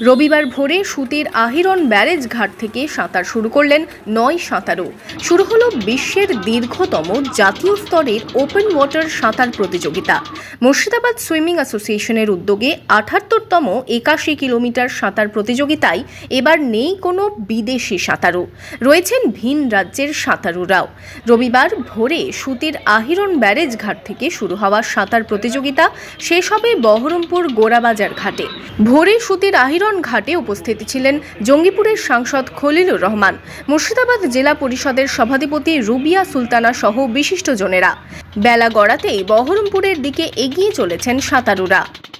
রবিবার ভোরে সুতির আহিরন ব্যারেজ ঘাট থেকে সাঁতার শুরু করলেন নয় সাঁতারু। শুরু হলো বিশ্বের দীর্ঘতম জাতীয় স্তরের ওপেন ওয়াটার সাঁতার প্রতিযোগিতা। মুর্শিদাবাদ সুইমিং অ্যাসোসিয়েশনের উদ্যোগে আঠাত্তরতম একাশি কিলোমিটার সাঁতার প্রতিযোগিতায় এবার নেই কোনো বিদেশি সাঁতারু। রয়েছেন ভিন রাজ্যের সাঁতারুরাও। রবিবার ভোরে সুতির আহিরন ব্যারেজ ঘাট থেকে শুরু হওয়া সাঁতার প্রতিযোগিতা শেষ হবে বহরমপুর গোড়াবাজার ঘাটে। ভোরে সুতির আহিরন ঘাটে উপস্থিত ছিলেন জঙ্গিপুরের সাংসদ খলিলুর রহমান, মুর্শিদাবাদ জেলা পরিষদের সভাধিপতি রুবিয়া সুলতানা সহ বিশিষ্টজনেরা বেলা গড়াতেই বহরমপুরের দিকে এগিয়ে চলেছেন সাঁতারুরা।